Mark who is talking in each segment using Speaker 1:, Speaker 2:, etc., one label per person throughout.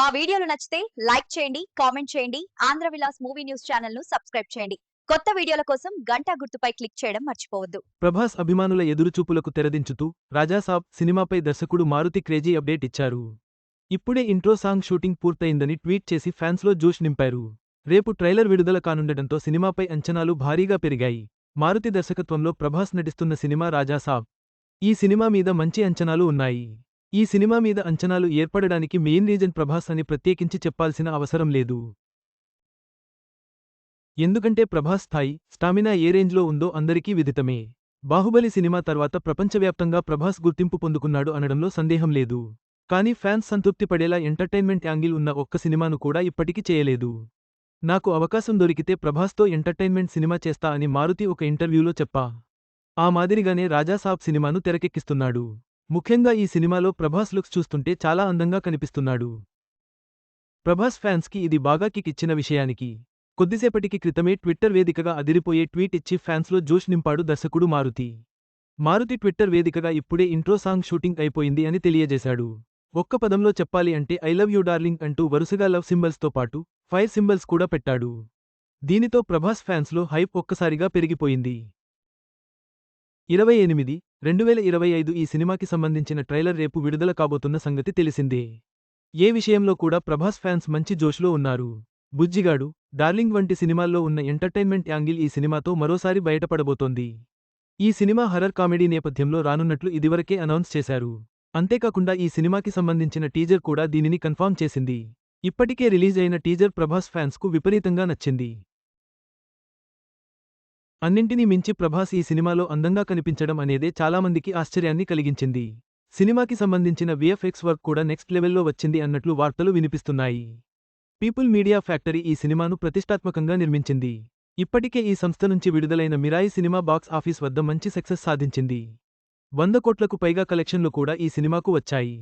Speaker 1: మా వీడియోలు నచ్చితే లైక్ చేయండి కామెంట్ చేయండి ఆంధ్ర విలాస్ మూవీ న్యూస్ ఛానల్ను సబ్స్క్రైబ్ చేయండి. కొత్త వీడియోల కోసం గంట గుర్తుపై క్లిక్ చేయడం మర్చిపోవద్దు.
Speaker 2: ప్రభాస్ అభిమానుల ఎదురుచూపులకు తెరదించుతూ రాజాసాబ్ సినిమాపై దర్శకుడు మారుతి క్రేజీ అప్డేట్ ఇచ్చారు. ఇప్పుడే ఇంట్రో సాంగ్ షూటింగ్ పూర్తయిందని ట్వీట్ చేసి ఫ్యాన్స్లో జోష్ నింపారు. రేపు ట్రైలర్ విడుదల కానుండటంతో సినిమాపై అంచనాలు భారీగా పెరిగాయి. మారుతి దర్శకత్వంలో ప్రభాస్ నటిస్తున్న సినిమా రాజాసాబ్. ఈ సినిమా మీద మంచి అంచనాలు ఉన్నాయి. ఈ సినిమా మీద అంచనాలు ఏర్పడడానికి మెయిన్ రీజన్ ప్రభాస్ అని ప్రత్యేకించి చెప్పాల్సిన అవసరం లేదు. ఎందుకంటే ప్రభాస్ స్థాయి స్టామినా ఏ రేంజ్లో ఉందో అందరికీ విదితమే. బాహుబలి సినిమా తర్వాత ప్రపంచవ్యాప్తంగా ప్రభాస్ గుర్తింపు పొందుకున్నాడు అనడంలో సందేహం లేదు. కానీ ఫ్యాన్స్ సంతృప్తి పడేలా ఎంటర్టైన్మెంట్ యాంగిల్ ఉన్న ఒక్క సినిమాను కూడా ఇప్పటికీ చేయలేదు. నాకు అవకాశం దొరికితే ప్రభాస్తో ఎంటర్టైన్మెంట్ సినిమా చేస్తా అని మారుతి ఒక ఇంటర్వ్యూలో చెప్పా. ఆ మాదిరిగానే రాజాసాబ్ సినిమాను తెరకెక్కిస్తున్నాడు. ముఖ్యంగా ఈ సినిమాలో ప్రభాస్ లుక్స్ చూస్తుంటే చాలా అందంగా కనిపిస్తున్నాడు. ప్రభాస్ ఫ్యాన్స్కి ఇది బాగా కిక్ ఇచ్చిన విషయానికి. కొద్దిసేపటికి క్రితమే ట్విట్టర్ వేదికగా అదిరిపోయే ట్వీట్ ఇచ్చి ఫ్యాన్స్లో జోష్ నింపాడు దర్శకుడు మారుతి. మారుతి ట్విట్టర్ వేదికగా ఇప్పుడే ఇంట్రో సాంగ్ షూటింగ్ అయిపోయింది అని తెలియజేశాడు. ఒక్క పదంలో చెప్పాలి అంటే ఐ లవ్ యూ డార్లింగ్ అంటూ వరుసగా లవ్ సింబల్స్తో పాటు ఫైర్ సింబల్స్ కూడా పెట్టాడు. దీనితో ప్రభాస్ ఫ్యాన్స్లో హైప్ ఒక్కసారిగా పెరిగిపోయింది. ఇరవై ఎనిమిది రెండు వేల ఇరవై ఐదు ఈ సినిమాకి సంబంధించిన ట్రైలర్ రేపు విడుదల కాబోతున్న సంగతి తెలిసిందే. ఏ విషయంలో కూడా ప్రభాస్ ఫ్యాన్స్ మంచి జోష్లో ఉన్నారు. బుజ్జిగాడు డార్లింగ్ వంటి సినిమాల్లో ఉన్న ఎంటర్టైన్మెంట్ యాంగిల్ ఈ సినిమాతో మరోసారి బయటపడబోతోంది. ఈ సినిమా హర్రర్ కామెడీ నేపథ్యంలో రానున్నట్లు ఇదివరకే అనౌన్స్ చేశారు. అంతేకాకుండా ఈ సినిమాకి సంబంధించిన టీజర్ కూడా దీనిని కన్ఫర్మ్ చేసింది. ఇప్పటికే రిలీజ్ అయిన టీజర్ ప్రభాస్ ఫ్యాన్స్కు విపరీతంగా నచ్చింది. అన్నింటినీ మించి ప్రభాస్ ఈ సినిమాలో అందంగా కనిపించడం అనేదే చాలామందికి ఆశ్చర్యాన్ని కలిగించింది. సినిమాకి సంబంధించిన విఎఫ్ఎక్స్ వర్క్ కూడా నెక్స్ట్ లెవెల్లో వచ్చింది అన్నట్లు వార్తలు వినిపిస్తున్నాయి. పీపుల్ మీడియా ఫ్యాక్టరీ ఈ సినిమాను ప్రతిష్టాత్మకంగా నిర్మించింది. ఇప్పటికే ఈ సంస్థ నుంచి విడుదలైన మిరాయి సినిమా బాక్స్ ఆఫీస్ వద్ద మంచి సక్సెస్ సాధించింది. వంద కోట్లకు పైగా కలెక్షన్లు కూడా ఈ సినిమాకు వచ్చాయి.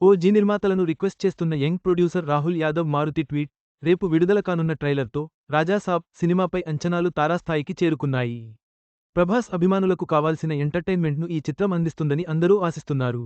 Speaker 2: ఓ జీ నిర్మాతలను రిక్వెస్ట్ చేస్తున్న young producer Rahul Yadav Maruthi tweet రేపు విడుదల కానున్న ట్రైలర్తో రాజాసాబ్ సినిమాపై అంచనాలు తారాస్థాయికి చేరుకున్నాయి. ప్రభాస్ అభిమానులకు కావాల్సిన ఎంటర్టైన్మెంట్ను ఈ చిత్రం అందిస్తుందని అందరూ ఆశిస్తున్నారు.